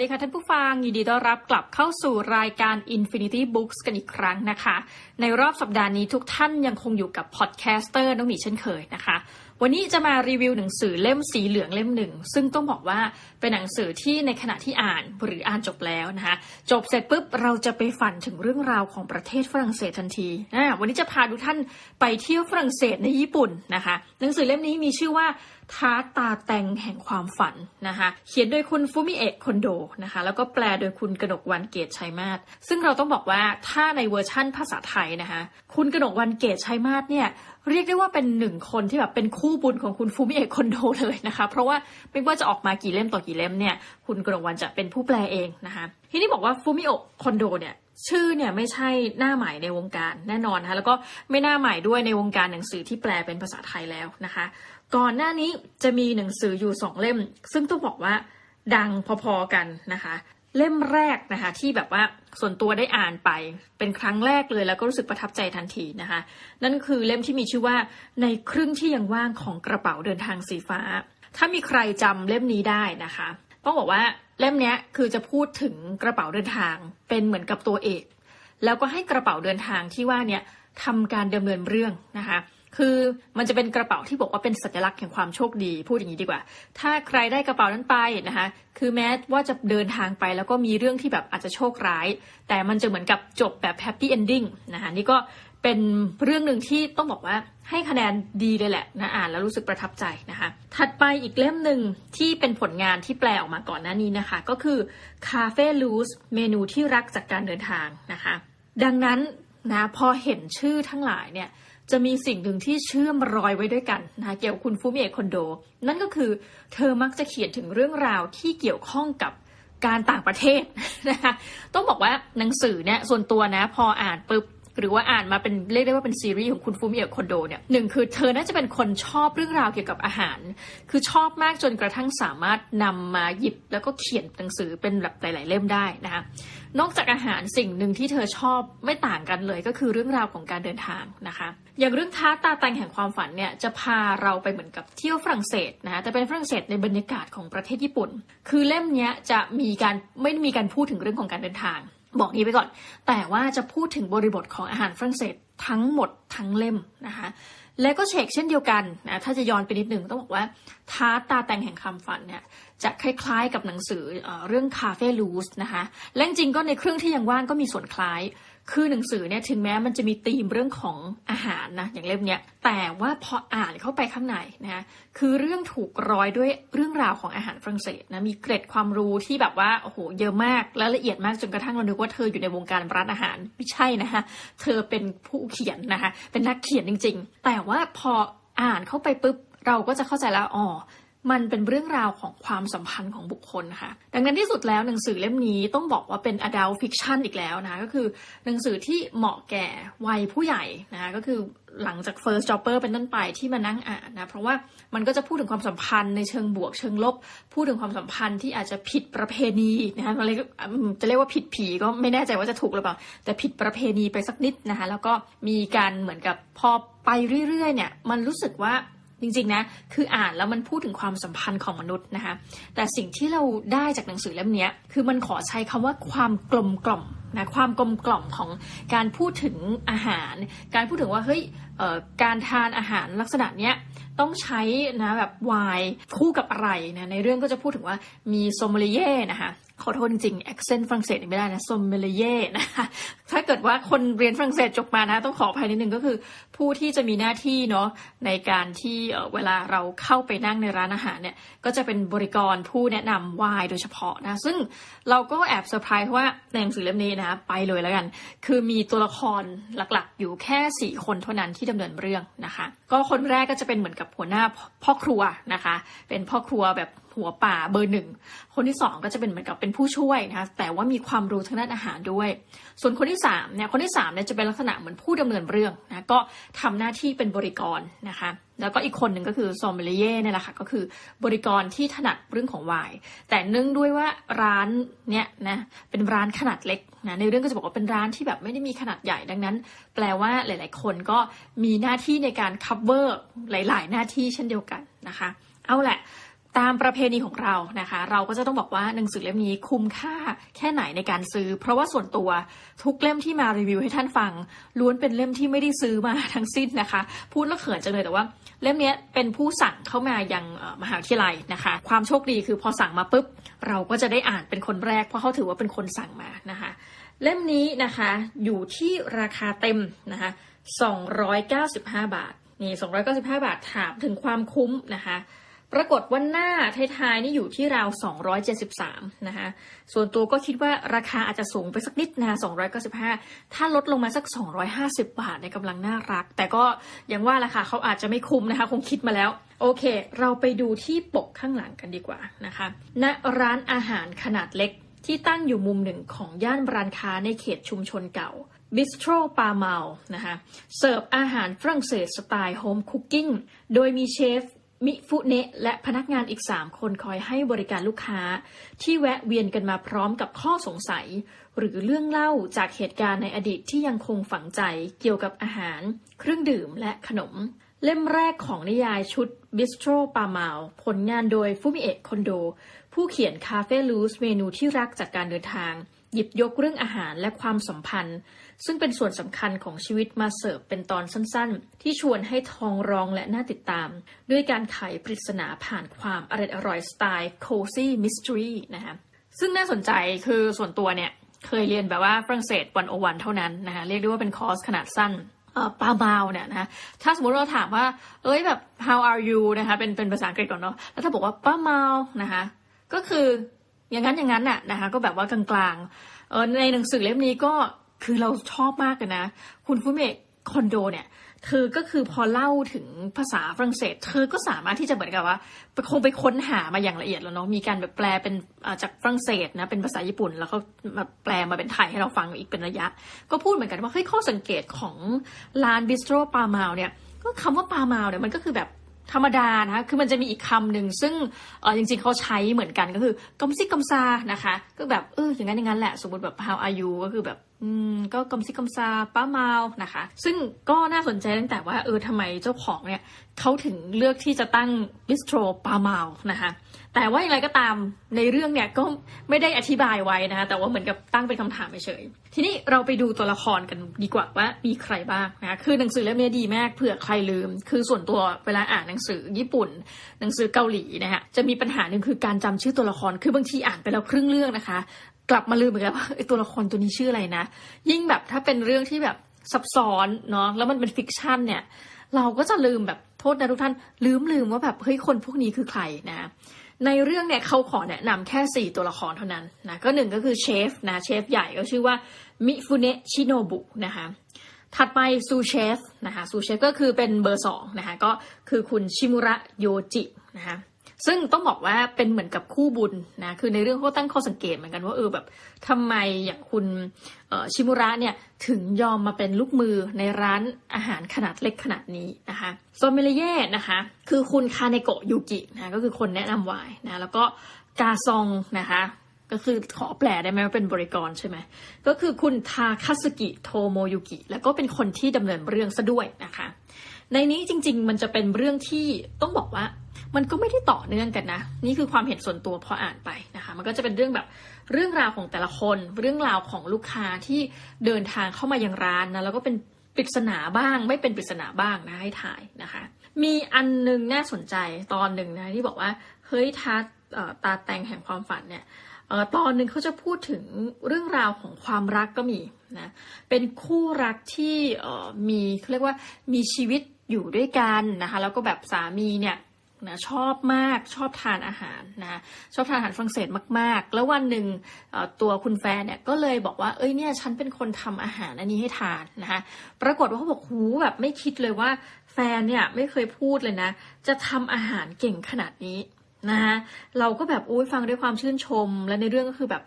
ดีค่ะท่านผู้ฟัง ยินดีต้อนรับกลับเข้าสู่รายการ Infinity Books กันอีกครั้งนะคะ ในรอบสัปดาห์นี้ทุกท่านยังคงอยู่กับพอดแคสเตอร์น้องหมีเช่นเคยนะคะ วันนี้จะมารีวิวหนังสือเล่มสีเหลืองเล่มหนึ่ง ซึ่งต้องบอกว่าเป็นหนังสือที่ในขณะที่อ่านหรืออ่านจบแล้วนะคะจบเสร็จปุ๊บเราจะไปฝันถึงเรื่องราวของประเทศฝรั่งเศสทันทีอ่าวันนี้จะพาทุกท่านไปเที่ยวฝรั่งเศสในญี่ปุ่นนะคะหนังสือเล่มนี้มีชื่อว่าท้าตาแตงแห่งความฝันนะคะเขียนโดยคุณฟูมิเอะคอนโดนะคะแล้วก็แปลโดยคุณกนกวันเกตชัยมาศซึ่งเราต้องบอกว่าถ้าในเวอร์ชั่นภาษาไทยนะคะคุณกนกวันเกตชัยมาศเนี่ยเรียกได้ว่าเป็นหนึ่งคนที่แบบเป็นคู่บุญของคุณฟูมิเอะคอนโดเลยนะคะ เพราะว่าไม่ว่าจะออกมากี่เล่มต่อกี่เล่มเนี่ย คุณกนกวันจะเป็นผู้แปลเองนะคะทีนี้บอกว่าฟูมิโอะคอนโดเนี่ยชื่อเนี่ยไม่ใช่หน้าใหม่ในวงการแน่นอนนะคะแล้วก็ไม่หน้าใหม่ด้วยในวงการหนังสือที่แปลเป็นภาษาไทยแล้วนะคะ ก่อนหน้านี้จะมีหนังสืออยู่สองเล่ม ซึ่งต้องบอกว่าดังพอๆกันนะคะ เล่มแรกนะคะที่แบบว่าส่วนตัวได้อ่านไปเป็นครั้งแรกเลยแล้วก็รู้สึกประทับใจทันทีนะคะนั่นคือเล่มที่มีชื่อว่าในครึ่งที่ยังว่างของกระเป๋าเดินทางสีฟ้า ถ้ามีใครจำเล่มนี้ได้นะคะต้องบอกว่าเล่มนี้คือจะพูดถึงกระเป๋าเดินทางเป็นเหมือนกับตัวเอก แล้วก็ให้กระเป๋าเดินทางที่ว่าเนี่ยทำการดำเนินเรื่องนะคะ คือมันจะเป็นกระเป๋าที่บอกว่าเป็นสัญลักษณ์แห่งความโชคดีพูดอย่างนี้ดีกว่า ถ้าใครได้กระเป๋านั้นไปนะคะคือแม้ว่าจะเดินทางไปแล้วก็มีเรื่องที่แบบอาจจะโชคร้าย แต่มันจะเหมือนกับจบแบบแฮปปี้เอนดิ้งนะคะนี่ก็เป็นเรื่องหนึ่งที่ต้องบอกว่าให้คะแนนดีเลยแหละนะอ่านแล้วรู้สึกประทับใจนะคะ ถัดไปอีกเล่มหนึ่งที่เป็นผลงานที่แปลออกมาก่อนหน้านี้นะคะ ก็คือ Cafe Luz เมนูที่รักจากการเดินทางนะคะ ดังนั้นนะพอเห็นชื่อทั้งหลายเนี่ย จะมีสิ่งหนึ่งที่เชื่อมรอยไว้ด้วยกันนะคะเกี่ยวกับคุณฟูมิเอะคอนโด นั่นก็คือเธอมักจะเขียนถึงเรื่องราวที่เกี่ยวข้องกับการต่างประเทศนะคะต้องบอกว่าหนังสือเนี่ยส่วนตัวนะ พออ่านปุ๊บ หรือว่าอ่านมาเป็นเรียกได้ว่าเป็นซีรีส์ของคุณฟูมิเอะคอนโดเนี่ยหนึ่งคือเธอน่าจะเป็นคนชอบเรื่องราวเกี่ยวกับอาหาร คือชอบมากจนกระทั่งสามารถนำมาหยิบแล้วก็เขียนหนังสือเป็นแบบหลาย ๆ เล่มได้นะคะนอกจากอาหารสิ่งหนึ่งที่เธอชอบไม่ต่างกันเลยก็คือเรื่องราวของการเดินทางนะคะ อย่างเรื่องท้าตาแตงแห่งความฝันเนี่ยจะพาเราไปเหมือนกับเที่ยวฝรั่งเศสนะคะแต่เป็นฝรั่งเศสในบรรยากาศของประเทศญี่ปุ่น คือเล่มเนี้ยจะมีการไม่ได้มีการพูดถึงเรื่องของการเดินทาง บอกนี้ไปก่อน แต่ว่าจะพูดถึงบริบทของอาหารฝรั่งเศสทั้งหมดทั้งเล่มนะคะและก็เชกเช่นเดียวกันนะถ้าจะย้อนไปนิดหนึ่งต้องบอกว่าท้าตาแต่งแห่งคำฝันเนี่ยจะคล้ายๆกับหนังสือเอเรื่องคาเฟ่ลูสนะคะและจริงก็ในเครื่องที่ยังว่างก็มีส่วนคล้าย คือหนังสือเนี่ยถึงแม้มันจะมีธีมเรื่องของอาหารนะอย่างเล่มเนี้ยแต่ว่าพออ่านเข้าไปข้างในนะคะคือเรื่องถูกร้อยด้วยเรื่องราวของอาหารฝรั่งเศสนะมีเกร็ดความรู้ที่แบบว่าโอ้โหเยอะมากและละเอียดมากจนกระทั่งเรานึกว่าเธออยู่ในวงการร้านอาหารไม่ใช่นะคะเธอเป็นผู้เขียนนะคะเป็นนักเขียนจริง ๆ แต่ว่าพออ่านเข้าไปปุ๊บเราก็จะเข้าใจแล้วอ๋อ มันเป็นเรื่องราวของความสัมพันธ์ของบุคคลนะคะดังนั้นที่สุดแล้วหนังสือเล่มนี้ต้องบอกว่าเป็น adult fiction อีกแล้วนะคะก็คือหนังสือที่เหมาะแก่วัยผู้ใหญ่นะคะก็คือหลังจาก first jobber เป็นต้นไปที่มานั่งอ่านนะเพราะว่ามันก็จะพูดถึงความสัมพันธ์ในเชิงบวกเชิงลบ พูดถึงความสัมพันธ์ที่อาจจะผิดประเพณีนะคะอะไรจะเรียกว่าผิดผีก็ไม่แน่ใจว่าจะถูกหรือเปล่า แต่ผิดประเพณีไปสักนิดนะคะแล้วก็มีการเหมือนกับพอไปเรื่อยๆเนี่ยมันรู้สึกว่า จริงๆนะคืออ่านแล้วมันพูดถึงความสัมพันธ์ของมนุษย์นะคะแต่สิ่งที่เราได้จากหนังสือเล่มนี้คือมันขอใช้คำว่าความกลมกล่อมนะความกลมกล่อมของการพูดถึงอาหาร การพูดถึงว่าเฮ้ยการทานอาหารลักษณะเนี้ยต้องใช้นะแบบไวน์คู่กับอะไรนะในเรื่องก็จะพูดถึงว่ามีโซมเลีเย่นะคะ ขอโทษจริงๆแอคเซนต์ฝรั่งเศสไม่ได้นะซอมเมลเย่นะคะถ้าเกิดว่าคนเรียนฝรั่งเศสจบมานะ ต้องขออภัยนิดนึงก็คือ ผู้ที่จะมีหน้าที่เนาะในการที่เวลาเราเข้าไปนั่งในร้านอาหารเนี่ย ก็จะเป็นบริกรผู้แนะนำวน์โดยเฉพาะนะ ซึ่งเราก็แอบเซอร์ไพรส์ว่าในหนังสือเล่มนี้นะ ไปเลยแล้วกัน คือมีตัวละครหลักๆ อยู่แค่สี่คนเท่านั้นที่ดำเนินเรื่องนะคะ ก็คนแรกก็จะเป็นเหมือนกับหัวหน้าพ่อครัวนะคะ เป็นพ่อครัวแบบหัวป่าเบอร์หนึ่ง คนที่สองก็จะเป็นเหมือนกับเป็นผู้ช่วยนะคะแต่ว่ามีความรู้ทางด้านอาหารด้วย ส่วนคนที่สามเนี่ยคนที่สามเนี่ยจะเป็นลักษณะเหมือนผู้ดำเนินเรื่องนะก็ทำหน้าที่เป็นบริกรนะคะแล้วก็อีกคนหนึ่งก็คือซอมเบลเย่เนี่ยแหละค่ะก็คือบริกรที่ถนัดเรื่องของไวน์แต่เนื่องด้วยว่าร้านเนี่ยนะเป็นร้านขนาดเล็กนะในเรื่องก็จะบอกว่าเป็นร้านที่แบบไม่ได้มีขนาดใหญ่ดังนั้น แปลว่าหลาย ๆ คนก็มีหน้าที่ในการ cover หลาย ๆ หน้าที่เช่นเดียวกันนะคะ เอาแหละ ตามประเพณีของเรานะคะ เราก็จะต้องบอกว่าหนังสือเล่มนี้คุ้มค่าแค่ไหนในการซื้อ เพราะว่าส่วนตัวทุกเล่มที่มารีวิวให้ท่านฟัง ล้วนเป็นเล่มที่ไม่ได้ซื้อมาทั้งสิ้นนะคะ พูดแล้วเขินจังเลยแต่ว่า เล่มนี้เป็นผู้สั่งเข้ามายังมหาวิทยาลัยนะคะ ความโชคดีคือพอสั่งมาปุ๊บ เราก็จะได้อ่านเป็นคนแรกเพราะเขาถือว่าเป็นคนสั่งมานะคะ เล่มนี้นะคะอยู่ที่ราคาเต็มนะคะ295 บาทนี่295 บาทถามถึงความคุ้มนะคะ ปรากฏว่าหน้าท้ายๆนี่อยู่ที่ราว 273 นะคะ ส่วนตัวก็คิดว่าราคาอาจจะสูงไปสักนิดนะ295 ถ้าลดลงมาสัก 250 บาทในกำลังน่ารัก แต่ก็ยังว่าละค่ะเขาอาจจะไม่คุ้มนะคะ คงคิดมาแล้ว โอเค เราไปดูที่ปกข้างหลังกันดีกว่านะคะณร้านอาหารขนาดเล็กที่ตั้งอยู่มุมหนึ่งของย่านร้านค้าในเขตชุมชนเก่าบิสโตรปาเมานะคะ เสิร์ฟอาหารฝรั่งเศสสไตล์โฮมคุกกิ้ง โดยมีเชฟ มิฟุเนะและพนักงานอีก 3 คนคอยให้บริการลูกค้า ที่แวะเวียนกันมาพร้อมกับข้อสงสัย หรือเรื่องเล่าจากเหตุการณ์ในอดีตที่ยังคงฝังใจเกี่ยวกับอาหาร เครื่องดื่มและขนม เล่มแรกของนิยายชุด Bistro ปา m ม u ผลงานโดยฟุมิเอะคอนโด ผู้เขียนคาเฟ่ลูสเมนูที่รักจากการเดินทาง หยิบยกเรื่องอาหารและความสัมพันธ์ ซึ่งเป็นส่วนสำคัญของชีวิตมาเสิร์ฟเป็นตอนสั้นๆ ที่ชวนให้ทองรองและน่าติดตาม ด้วยการไขปริศนาผ่านความอร่อยอร่อยสไตล์ cozy mystery นะคะซึ่งน่าสนใจคือส่วนตัวเนี่ยเคยเรียนแบบว่าฝรั่งเศสวันโอวันเท่านั้นนะคะเรียกได้ว่าเป็นคอร์สขนาดสั้นปาเมาเนี่ยนะคะถ้าสมมติเราถามว่า เอ้ยแบบ how are you นะคะเป็นเป็นภาษาอังกฤษก่อนเนาะแล้วถ้าบอกว่าป้าเมานะคะก็คืออย่างนั้นอย่างนั้นน่ะนะคะก็แบบว่ากลางๆเออในหนังสือเล่มนี้ก็ คือเราชอบมากเลยนะ คุณฟุเมะคอนโดเนี่ย เธอก็คือพอเล่าถึงภาษาฝรั่งเศส เธอก็สามารถที่จะเหมือนกับว่าคงไปค้นหามาอย่างละเอียดแล้วเนาะมีการแบบแปลเป็นจากฝรั่งเศสนะเป็นภาษาญี่ปุ่น แล้วก็มาแปลมาเป็นไทยให้เราฟังอีกเป็นระยะ ก็พูดเหมือนกันว่าเฮ้ยข้อสังเกตของร้านบิสโตรปาเมาเนี่ยก็คำว่าปาเมาเนี่ยมันก็คือแบบธรรมดานะคะ คือมันจะมีอีกคำหนึ่งซึ่งเออจริงๆ เขาใช้เหมือนกันก็คือกำซิกำซานะคะ ก็แบบเอออย่างนั้นอย่างนั้นแหละ สมมติแบบ how are you ก็คือแบบ อืมก็กำซิกำซาป้าเมานะคะ ซึ่งก็น่าสนใจตั้งแต่ว่าเออทำไมเจ้าของเนี่ยเขาถึงเลือกที่จะตั้งบิสโตรปาเมานะคะแต่ว่าอย่างไรก็ตามในเรื่องเนี่ยก็ไม่ได้อธิบายไว้นะคะแต่ว่าเหมือนกับตั้งเป็นคำถามเฉยทีนี้เราไปดูตัวละครกันดีกว่าว่ามีใครบ้างนะคะคือหนังสือเล่มนี้ดีมากเผื่อใครลืม คือส่วนตัวเวลาอ่านหนังสือญี่ปุ่น หนังสือเกาหลีนะคะจะมีปัญหาหนึ่งคือการจำชื่อตัวละครคือบางทีอ่านไปแล้วครึ่งเรื่องนะคะ กลับมาลืมเหมือนกันว่าตัวละครตัวนี้ชื่ออะไรนะยิ่งแบบถ้าเป็นเรื่องที่แบบซับซ้อนเนาะแล้วมันเป็นฟิกชันเนี่ย เราก็จะลืมแบบโทษนะทุกท่าน ลืมลืมว่าแบบเฮ้ยคนพวกนี้คือใครนะในเรื่องเนี่ยเขาขอแนะนำแค่ 4 ตัวละครเท่านั้นนะก็หนึ่งก็คือเชฟนะเชฟใหญ่ก็ชื่อว่ามิฟุเนะชิโนบุนะคะถัดไปซูเชฟนะคะซูเชฟก็คือเป็นเบอร์สองนะคะก็คือคุณชิมุระโยจินะคะ ซึ่งต้องบอกว่าเป็นเหมือนกับคู่บุญนะคือในเรื่องเขาตั้งข้อสังเกตเหมือนกันว่าเออแบบทำไมอย่างคุณชิมุระเนี่ยถึงยอมมาเป็นลูกมือในร้านอาหารขนาดเล็กขนาดนี้นะคะโซเมเลเย่นะคะคือคุณคาเนโกะยูกินะก็คือคนแนะนำวน์นะแล้วก็กาซองนะคะก็คือขอแปลได้ไหมว่าเป็นบริกรใช่ไหมก็คือคุณทาคาสกิโทโมยุกิ แล้วก็เป็นคนที่ดำเนินเรื่องซะด้วยนะคะ ในนี้จริง ๆ มันจะเป็นเรื่องที่ต้องบอกว่า มันก็ไม่ได้ต่อเนื่องกันนะ นี่คือความเห็นส่วนตัวพออ่านไปนะคะ มันก็จะเป็นเรื่องแบบเรื่องราวของแต่ละคน เรื่องราวของลูกค้าที่เดินทางเข้ามายังร้านนะแล้วก็เป็นปริศนาบ้าง ไม่เป็นปริศนาบ้างนะให้ถ่ายนะคะ มีอันหนึงน่าสนใจตอนหนึ่งนะที่บอกว่าเฮ้ยทัดเอ่อตาแตงแห่งความฝันเนี่ยตอนหนึ่งเขาจะพูดถึงเรื่องราวของความรักก็มีนะเป็นคู่รักที่มีเขาเรียกว่ามีชีวิตอยู่ด้วยกันนะคะแล้วก็แบบสามีเนี่ย นะชอบมากชอบทานอาหารนะชอบทานอาหารฝรั่งเศสมาก ๆ แล้ววันหนึ่งตัวคุณแฟนเนี่ยก็เลยบอกว่าเอ้ยเนี่ยฉันเป็นคนทำอาหารอันนี้ให้ทานนะคะปรากฏว่าเขาบอกหูแบบไม่คิดเลยว่าแฟนเนี่ยไม่เคยพูดเลยนะ จะทำอาหารเก่งขนาดนี้นะคะเราก็แบบอุ้ยฟังด้วยความชื่นชม และในเรื่องก็คือแบบ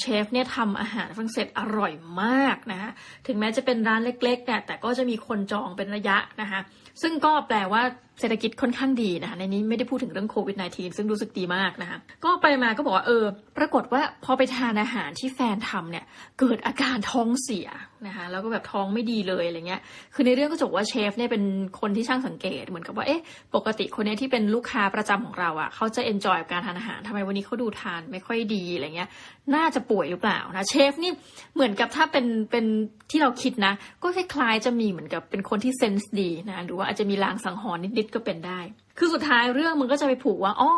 เชฟเนี่ยทำอาหารฝรั่งเศสอร่อยมากนะคะถึงแม้จะเป็นร้านเล็กๆเนี่ยแต่ก็จะมีคนจองเป็นระยะนะคะซึ่งก็แปลว่าเศรษฐกิจค่อนข้างดีนะคะในนี้ไม่ได้พูดถึงเรื่องโควิด -19 ซึ่งรู้สึกดีมากนะคะก็ไปมาก็บอกว่าเออ ปรากฏว่าพอไปทานอาหารที่แฟนทำเนี่ยเกิดอาการท้องเสีย นะคะแล้วก็แบบท้องไม่ดีเลยอะไรเงี้ย คือในเรื่องก็จบว่าเชฟเนี่ยเป็นคนที่ช่างสังเกตเหมือนกับว่าเอ๊ะปกติคนนี้ที่เป็นลูกค้าประจำของเราอะ่ะเขาจะเอนจอยกับการทานอาหารทำไมวันนี้เขาดูทานไม่ค่อยดีอะไรเงี้ย น่าจะป่วยหรือเปล่านะเชฟนี่เหมือนกับถ้าเป็นเป็นที่เราคิดนะ ก็คล้ายๆจะมีเหมือนกับเป็นคนที่เซนส์ดีนะหรือว่าอาจจะมีลางสังหรณ์นิดๆก็เป็นได้ คือสุดท้ายเรื่องมันก็จะไปผูกว่าอ๋อ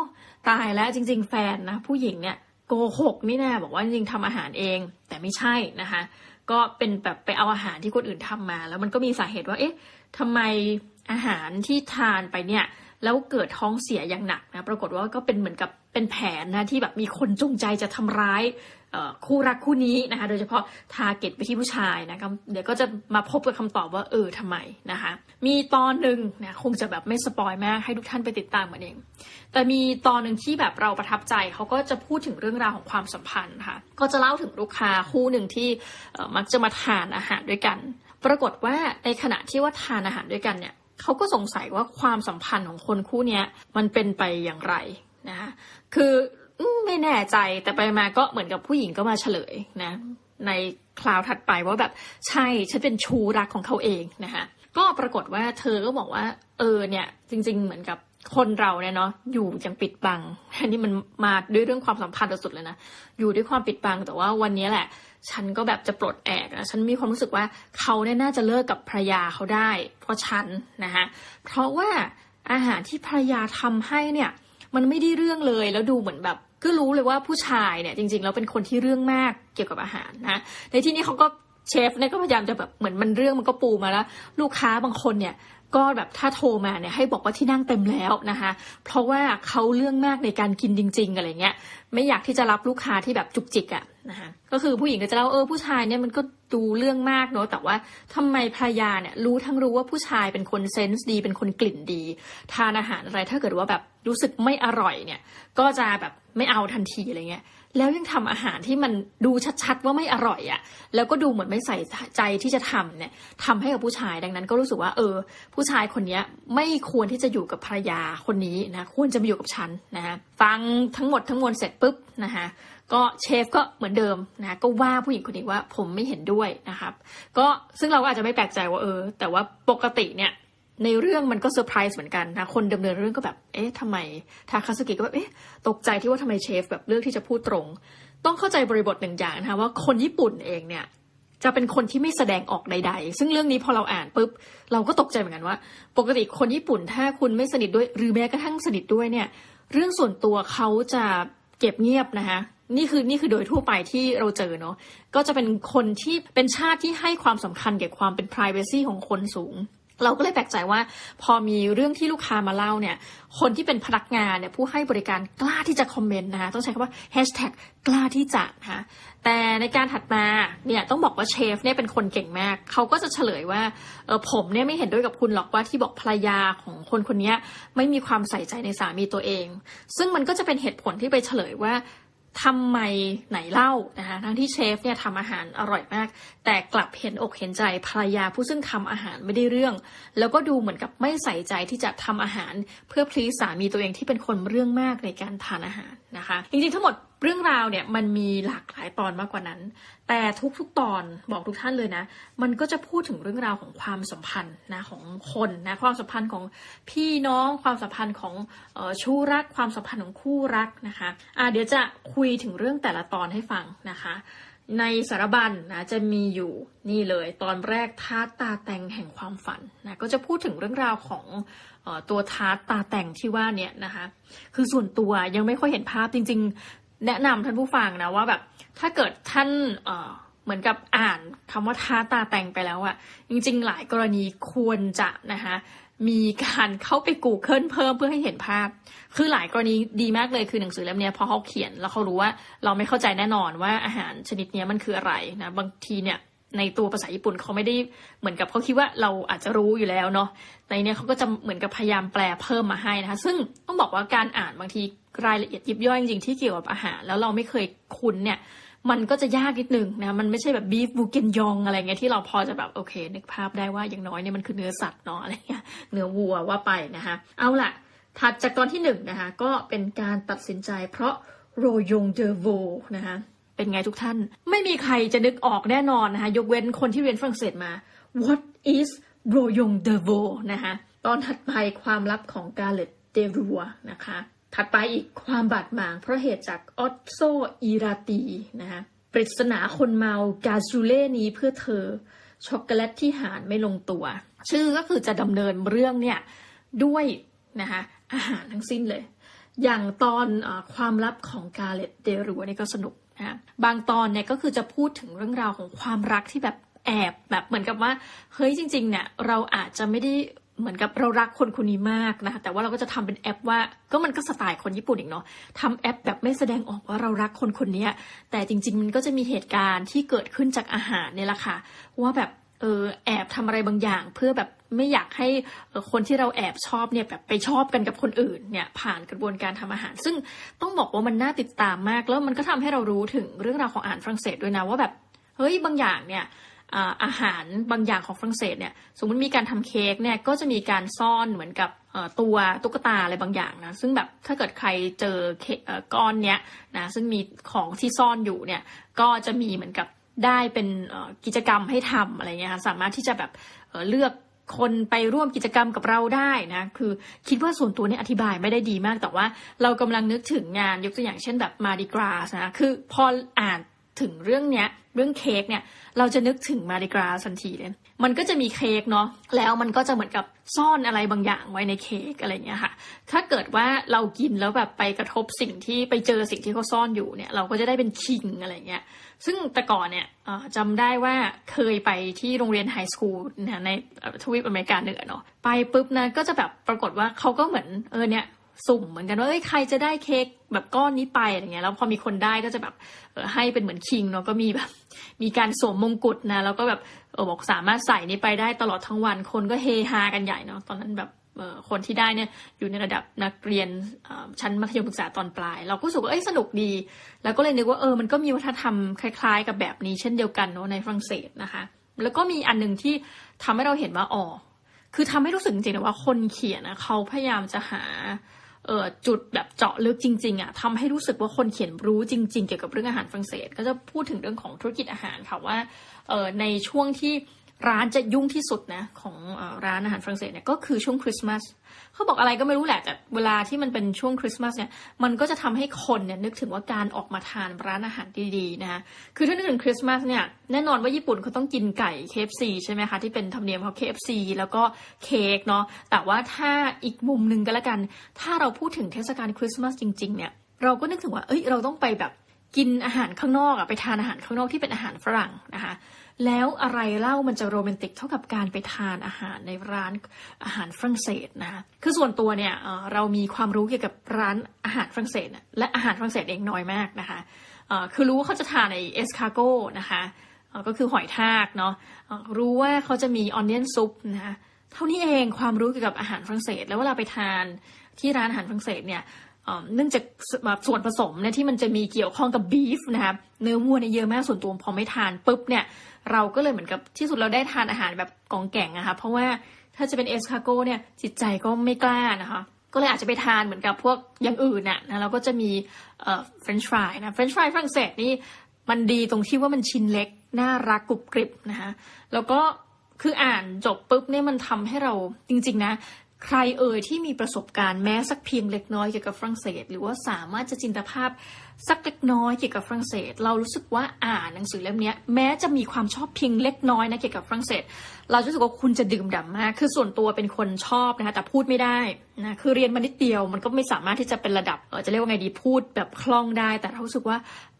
ตายแล้วจริง ๆ แฟนนะผู้หญิงเนี่ยโกหกนี่แน่บอกว่าจริงๆทำอาหารเอง แต่ไม่ใช่นะคะ ก็เป็นแบบไปเอาอาหารที่คนอื่นทำมา แล้วมันก็มีสาเหตุว่า เอ๊ะทำไมอาหารที่ทานไปเนี่ย แล้วเกิดท้องเสียอย่างหนักนะ ปรากฏว่าก็เป็นเหมือนกับเป็นแผนนะที่แบบมีคนจงใจจะทำร้าย คู่รักคู่นี้นะคะ โดยเฉพาะทาร์เก็ตไปที่ผู้ชายนะคะเดี๋ยวก็จะมาพบกับคำตอบว่าเออทำไมนะคะ มีตอนหนึ่งนะคงจะแบบไม่สปอยมากให้ทุกท่านไปติดตามกันเอง แต่มีตอนหนึ่งที่แบบเราประทับใจเขาก็จะพูดถึงเรื่องราวของความสัมพันธ์ค่ะก็จะเล่าถึงลูกค้าคู่หนึ่งที่มักจะมาทานอาหารด้วยกัน ปรากฏว่าในขณะที่ว่าทานอาหารด้วยกันเนี่ยเขาก็สงสัยว่าความสัมพันธ์ของคนคู่นี้มันเป็นไปอย่างไรนะคะคือ ไม่แน่ใจแต่ไปมาก็เหมือนกับผู้หญิงก็มาเฉลยนะ ในคราวถัดไปว่าแบบใช่ฉันเป็นชูรักของเขาเองนะคะก็ปรากฏว่าเธอก็บอกว่า เออเนี่ย จริง ๆ เหมือนกับคนเราเนี่ยเนาะอยู่อย่างปิดบัง อันนี้มันมาด้วยเรื่องความสัมพันธ์สุดๆเลยนะอยู่ด้วยความปิดบังแต่ว่าวันนี้แหละ ฉันก็แบบจะปลดแอกนะฉันมีความรู้สึกว่าเขาเนี่ยน่าจะเลิกกับภรรยาเขาได้ เพราะฉันนะคะเพราะว่าอาหารที่ภรรยาทำให้เนี่ย มันไม่ได้เรื่องเลย แล้วดูเหมือนแบบก็รู้เลยว่าผู้ชายเนี่ยจริง ๆ แล้วเป็นคนที่เรื่องมากเกี่ยวกับอาหารนะในที่นี้เขาก็ เชฟเนี่ยก็พยายามจะแบบเหมือนมันเรื่องมันก็ปูมาแล้ว ลูกค้าบางคนเนี่ยก็แบบถ้าโทรมาเนี่ยให้บอกว่าที่นั่งเต็มแล้วนะคะ เพราะว่าเขาเรื่องมากในการกินจริง ๆ อะไรเงี้ย ไม่อยากที่จะรับลูกค้าที่แบบจุกจิกอะนะคะก็คือผู้หญิงก็จะเล่าเออผู้ชายเนี่ยมันก็ดูเรื่องมากเนอะแต่ว่าทำไมภรรยาเนี่ยรู้ทั้งรู้ว่าผู้ชายเป็นคนเซนส์ดี เป็นคนกลิ่นดี ทานอาหารอะไรถ้าเกิดว่าแบบรู้สึกไม่อร่อยเนี่ย ก็จะแบบไม่เอาทันทีอะไรเงี้ย แล้วยังทำอาหารที่มันดูชัดๆว่าไม่อร่อยอะ่ะ แล้วก็ดูเหมือนไม่ใส่ใจที่จะทำเนี่ยทำให้กับผู้ชายดังนั้น ก็รู้สึกว่า เออ ผู้ชายคนเนี้ยไม่ควรที่จะอยู่กับภรรยาคนนี้นะ ควรจะมาอยู่กับฉันนะคะฟังทั้งหมดทั้งมวลเสร็จปุ๊บนะคะก็เชฟก็เหมือนเดิมนะก็ว่าผู้หญิงคนนี้ว่าผมไม่เห็นด้วยนะครับ ก็ซึ่งเราก็อาจจะไม่แปลกใจว่าเออ แต่ว่าปกติเนี่ย ในเรื่องมันก็เซอร์ไพรส์เหมือนกันนะ คนดำเนินเรื่องก็แบบ เอ๊ะทำไม ทาคาสกิก็แบบ เอ๊ะ ตกใจที่ว่าทำไมเชฟแบบเลือกที่จะพูดตรง ต้องเข้าใจบริบทหนึ่งอย่างนะคะว่าคนญี่ปุ่นเองเนี่ยจะเป็นคนที่ไม่แสดงออกใด ๆ ซึ่งเรื่องนี้พอเราอ่านปุ๊บเราก็ตกใจเหมือนกันว่า ปกติคนญี่ปุ่นถ้าคุณไม่สนิทด้วย หรือแม้กระทั่งสนิทด้วยเนี่ย เรื่องส่วนตัวเขาจะเก็บเงียบนะคะนี่คือนี่คือโดยทั่วไปที่เราเจอเนาะก็จะเป็นคนที่เป็นชาติที่ให้ความสำคัญแก่ความเป็น p r i เวซีของคนสูง เราก็เลยแปลกใจว่าพอมีเรื่องที่ลูกค้ามาเล่าเนี่ย คนที่เป็นพนักงานเนี่ยผู้ให้บริการกล้าที่จะคอมเมนต์นะคะต้องใช้คำว่าแฮชแท็กกล้าที่จะนะคะแต่ในการถัดมาเนี่ยต้องบอกว่าเชฟเนี่ยเป็นคนเก่งมาก เขาก็จะเฉลยว่าเออผมเนี่ยไม่เห็นด้วยกับคุณหรอกว่าที่บอกภรรยาของคนคนนี้ไม่มีความใส่ใจในสามีตัวเอง ซึ่งมันก็จะเป็นเหตุผลที่ไปเฉลยว่า ทำไมไหนเล่านะคะทั้งที่เชฟเนี่ยทำอาหารอร่อยมาก แต่กลับเห็นอกเห็นใจภรรยาผู้ซึ่งทำอาหารไม่ได้เรื่อง แล้วก็ดูเหมือนกับไม่ใส่ใจที่จะทำอาหาร เพื่อพลีสามีตัวเองที่เป็นคนเรื่องมากในการทานอาหารนะคะ จริงๆทั้งหมด เรื่องราวเนี่ยมันมีหลากหลายตอนมากกว่านั้น แต่ทุกๆตอนบอกทุกท่านเลยนะ มันก็จะพูดถึงเรื่องราวของความสัมพันธ์นะของคนนะความสัมพันธ์ของพี่น้องความสัมพันธ์ของออชู้รัก ความสัมพันธ์ของคู่รักนะคะอะเดี๋ยวจะคุยถึงเรื่องแต่ละตอนให้ฟังนะคะในสารบัญนะจะมีอยู่นี่เลยตอนแรกทาตาแต่งแห่งความฝันนะก็จะพูดถึงเรื่องราวของอตัวทาตตาแต่งที่ว่าเนี่ยนะคะคือส่วนตัวยังไม่ค่อยเห็นภาพจริง ๆ แนะนำท่านผู้ฟังนะว่าแบบถ้าเกิดท่านเอ่อเหมือนกับอ่านคำว่าทาตาแต่งไปแล้วอะจริง ๆ หลายกรณีควรจะนะคะมีการเข้าไป Google เพิ่มเพื่อให้เห็นภาพ คือหลายกรณีดีมากเลยคือหนังสือเล่มนี้พอเขาเขียนแล้วเขารู้ว่าเราไม่เข้าใจแน่นอนว่าอาหารชนิดนี้มันคืออะไรนะบางทีเนี่ย ในตัวภาษาญี่ปุ่นเขาไม่ได้เหมือนกับเขาคิดว่าเราอาจจะรู้อยู่แล้วเนาะในเนี้ยเขาก็จะเหมือนกับพยายามแปลเพิ่มมาให้นะคะซึ่งต้องบอกว่าการอ่านบางทีรายละเอียดยิบย่อยจริงๆที่เกี่ยวกับอาหาร แล้วเราไม่เคยคุ้นเนี่ยมันก็จะยากนิดนึงนะ มันไม่ใช่แบบบีฟบูเกนยองอะไรเงี้ยที่เราพอจะแบบโอเคนึกภาพได้ว่าอย่างน้อยเนี่ยมันคือเนื้อสัตว์เนาะอะไรเงี้ยเนื้อวัวว่าไปนะคะเอาล่ะ ถัดจากตอนที่หนึ่งนะคะก็เป็นการตัดสินใจเพราะโรยงเดอโวนะคะ เป็นไงทุกท่าน ไม่มีใครจะนึกออกแน่นอนนะคะยกเว้นคนที่เรียนฝรั่งเศสมา What is r o y o n de v o นะคะตอนถัดไปความลับของกาเลตเดรัวนะคะถัดไปอีกความบาดหมางเพราะเหตุจากออตโซอีราตีนะคะปริศนาคนเมากาจูเล่นี้เพื่อเธอ ช็อกโกแลตที่หารไม่ลงตัว ชื่อก็คือจะดำเนินเรื่องเนี่ยด้วยนะคะอาหารทั้งสิ้นเลย อย่างตอนอความลับของกาเลตเดรัวนี่ก็สนุก นะบางตอนเนี่ยก็คือจะพูดถึงเรื่องราวของความรักที่แบบแอบแบบเหมือนกับว่าเฮ้ยจริง ๆ เนี่ยเราอาจจะไม่ได้เหมือนกับเรารักคนคนนี้มากนะคะแต่ว่าเราก็จะทำเป็นแอปว่าก็มันก็สไตล์คนญี่ปุ่นอีกเนาะทำแอปแบบไม่แสดงออกว่าเรารักคนคนนี้แต่จริง ๆ มันก็จะมีเหตุการณ์ที่เกิดขึ้นจากอาหารเนี่ยแหละค่ะว่าแบบเออแอบทำอะไรบางอย่างเพื่อแบบ ไม่อยากให้คนที่เราแอบชอบเนี่ยแบบไปชอบกันกับคนอื่นเนี่ยผ่านกระบวนการทำอาหาร ซึ่งต้องบอกว่ามันน่าติดตามมาก แล้วมันก็ทำให้เรารู้ถึงเรื่องราวของอาหารฝรั่งเศสด้วยนะว่าแบบเฮ้ยบางอย่างเนี่ยอาหารบางอย่างของฝรั่งเศสเนี่ยสมมติมีการทำเค้กเนี่ยก็จะมีการซ่อนเหมือนกับตัวตุ๊กตาอะไรบางอย่างนะซึ่งแบบถ้าเกิดใครเจอก้อนเนี้ยนะซึ่งมีของที่ซ่อนอยู่เนี่ยก็จะมีเหมือนกับได้เป็นกิจกรรมให้ทำอะไรเงี้ยค่ะสามารถที่จะแบบเลือก คนไปร่วมกิจกรรมกับเราได้นะ คือคิดว่าส่วนตัวนี้อธิบายไม่ได้ดีมาก แต่ว่าเรากำลังนึกถึงงานยกตัวอย่างเช่นแบบมาดิกราสนะ คือพออ่านถึงเรื่องเนี้ย เรื่องเค้กเนี่ย เราจะนึกถึงมาดิกราสันทีเลย มันก็จะมีเค้กเนาะแล้วมันก็จะเหมือนกับซ่อนอะไรบางอย่างไว้ในเค้กอะไรเงี้ยค่ะ ถ้าเกิดว่าเรากินแล้วแบบไปกระทบสิ่งที่ไปเจอสิ่งที่เขาซ่อนอยู่เนี่ย เราก็จะได้เป็นคิงอะไรเงี้ย ซึ่งแต่ก่อนเนี่ยจำได้ว่าเคยไปที่โรงเรียนไฮสคูลในทวีปอเมริกาเหนือเนาะไปปุ๊บนะก็จะแบบปรากฏว่าเขาก็เหมือนเออเนี่ย สุ่มเหมือนกันว่าเอ้ยใครจะได้เค้กแบบก้อนนี้ไปอะไรเงี้ยแล้วพอมีคนได้ก็จะแบบให้เป็นเหมือนคิงเนาะก็มีแบบมีการสวมมงกุฎนะแล้วก็แบบเออบอกสามารถใส่นี้ไปได้ตลอดทั้งวันคนก็เฮฮากันใหญ่เนาะตอนนั้นแบบคนที่ได้เนี่ยอยู่ในระดับนักเรียนชั้นมัธยมศึกษาตอนปลาย เราก็รู้สึกว่าเอ้ยสนุกดี แล้วก็เลยนึกว่าเออมันก็มีวัฒนธรรมคล้ายๆ กับแบบนี้เช่นเดียวกันเนาะในฝรั่งเศสนะคะ แล้วก็มีอันหนึ่งที่ทำให้เราเห็นว่าอ๋อคือทำให้รู้สึกจริงๆนะว่าคนเขียนนะเขาพยายามจะหา จุดแบบเจาะลึกจริงๆอะทำให้รู้สึกว่าคนเขียนรู้จริง ๆ เกี่ยวกับเรื่องอาหารฝรั่งเศส ก็จะพูดถึงเรื่องของธุรกิจอาหารค่ะว่าเออในช่วงที่ ร้านจะยุ่งที่สุดนะของร้านอาหารฝรั่งเศสเนี่ยก็คือช่วงคริสต์มาสเขาบอกอะไรก็ไม่รู้แหละแต่เวลาที่มันเป็นช่วงคริสต์มาสเนี่ยมันก็จะทำให้คนเนี่ยนึกถึงว่าการออกมาทานร้านอาหารดีๆนะคะคือถ้านึกถึงคริสต์มาสเนี่ยแน่นอนว่าญี่ปุ่นเขาต้องกินไก่ KFC ใช่ไหมคะที่เป็นธรรมเนียมเขา KFC แล้วก็เค้กเนาะแต่ว่าถ้าอีกมุมหนึ่งก็แล้วกัน ถ้าเราพูดถึงเทศกาลคริสต์มาสจริงๆเนี่ยเราก็นึกถึงว่าเอ้ยเราต้องไปแบบกินอาหารข้างนอกอะไปทานอาหารข้างนอกที่เป็นอาหารฝรั่งนะคะ แล้วอะไรเล่ามันจะโรแมนติกเท่ากับการไปทานอาหารในร้านอาหารฝรั่งเศสนะคือส่วนตัวเนี่ยเรามีความรู้เกี่ยวกับร้านอาหารฝรั่งเศสและอาหารฝรั่งเศสเองน้อยมากนะคะคือรู้ว่าเขาจะทานในเอสคาโกนะคะก็คือหอยทากเนาะรู้ว่าเขาจะมีออนเนียนซุปนะคะเท่านี้เองความรู้เกี่ยวกับอาหารฝรั่งเศส แล้วเวลาไปทานที่ร้านอาหารฝรั่งเศสเนี่ยเนื่องจากส่วนผสมเนี่ยที่มันจะมีเกี่ยวข้องกับบีฟนะคะเนื้อวัวเนี่ยเยอะมากส่วนตัวพอไม่ทานปุ๊บเนี่ย เราก็เลยเหมือนกับที่สุดเราได้ทานอาหารแบบกองแก่งนะคะ เพราะว่าถ้าจะเป็นเอสคาโกเนี่ยจิตใจก็ไม่กล้านะคะ ก็เลยอาจจะไปทานเหมือนกับพวกอย่างอื่นน่ะนะเราก็จะมีเอ่อเฟรนช์ฟรายนะเฟรนช์ฟรายฝรั่งเศสนี่มันดีตรงที่ว่ามันชิ้นเล็ก น่ารักกรุบกริบนะคะแล้วก็คืออ่านจบปุ๊บเนี่ยมันทำให้เราจริง ๆ นะ ใครเอ่ยที่มีประสบการณ์แม้สักเพียงเล็กน้อยเกี่ยวกับฝรั่งเศส หรือว่าสามารถจะจินตภาพ สักเล็กน้อยเกี่ยวกับฝรั่งเศส เรารู้สึกว่าอ่านหนังสือเล่มนี้แม้จะมีความชอบเพียงเล็กน้อยนะเกี่ยวกับฝรั่งเศส เรารู้สึกว่าคุณจะดื่มด่ำมาก คือส่วนตัวเป็นคนชอบนะคะแต่พูดไม่ได้นะคือเรียนมานิดเดียวมันก็ไม่สามารถที่จะเป็นระดับเออจะเรียกว่าไงดีพูดแบบคล่องได้ แต่เรารู้สึกว่า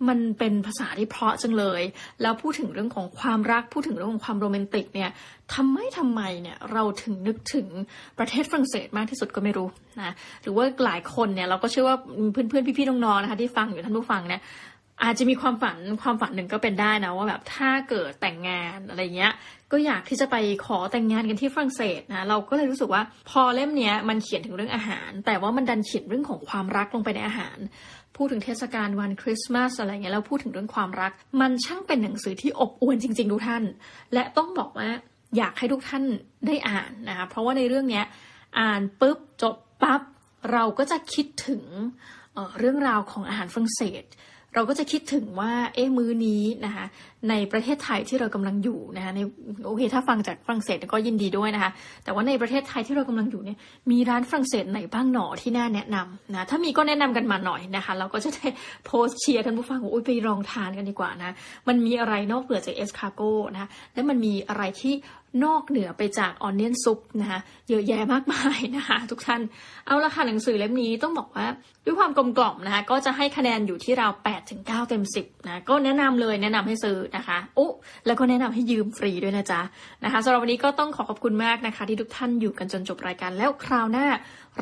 มันเป็นภาษาที่เพราะจังเลย แล้วพูดถึงเรื่องของความรักพูดถึงเรื่องของความโรแมนติกเนี่ยทำไมทำไมเนี่ยเราถึงนึกถึงประเทศฝรั่งเศสมากที่สุดก็ไม่รู้นะหรือว่าหลายคนเนี่ยเราก็เชื่อว่าเพื่อนๆพี่ๆน้องๆนะคะที่ฟังอยู่ท่านผู้ฟังเนี่ยอาจจะมีความฝันความฝันหนึ่งก็เป็นได้นะว่าแบบถ้าเกิดแต่งงานอะไรเงี้ย ก็อยากที่จะไปขอแต่งงานกันที่ฝรั่งเศสนะเราก็เลยรู้สึกว่าพอเล่มเนี้ยมันเขียนถึงเรื่องอาหาร แต่ว่ามันดันเขียนเรื่องของความรักลงไปในอาหาร พูดถึงเทศกาลวันคริสต์มาสอะไรเงี้ยแล้วพูดถึงเรื่องความรัก มันช่างเป็นหนังสือที่อบอวลจริง ๆ ทุกท่าน และต้องบอกว่าอยากให้ทุกท่านได้อ่านนะคะเพราะว่าในเรื่องเนี้ยอ่านปุ๊บจบปั๊บเราก็จะคิดถึง เรื่องราวของอาหารฝรั่งเศส เราก็จะคิดถึงว่าเอ๊ะมื้อนี้นะคะ ในประเทศไทยที่เรากำลังอยู่นะคะในโอเคถ้าฟังจากฝรั่งเศสก็ยินดีด้วยนะคะ แต่ว่าในประเทศไทยที่เรากำลังอยู่เนี่ยมีร้านฝรั่งเศสไหนบ้างหนอที่น่าแนะนำนะถ้ามีก็แนะนำกันมาหน่อยนะคะเราก็จะได้โพสต์เชียร์ท่านผู้ฟังว่าอุ้ยไปลองทานกันดีกว่านะมันมีอะไรนอกเหนือจากเอสคาโก้นะและมันมีอะไรที่นอกเหนือไปจากออนเนียนซุปนะคะเยอะแยะมากมายนะคะทุกท่านเอาละค่ะหนังสือเล่มนี้ต้องบอกว่าด้วยความกลมกล่อมนะคะก็จะให้คะแนนอยู่ที่ราว8ถึง9เต็ม 10นะก็แนะนำเลยแนะนำให้ซื้อนะคะอุ๊แล้วก็แนะนำให้ยืมฟรีด้วยนะจ๊ะนะคะสำหรับวันนี้ก็ต้องขอขอบคุณมากนะคะ ที่ทุกท่านอยู่กันจนจบรายการแล้วคราวหน้า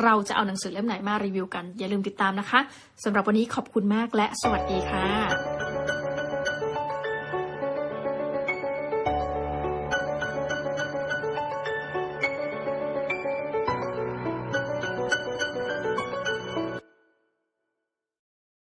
เราจะเอาหนังสือเล่มไหนมารีวิวกัน อย่าลืมติดตามนะคะสำหรับวันนี้ขอบคุณมากและสวัสดีค่ะ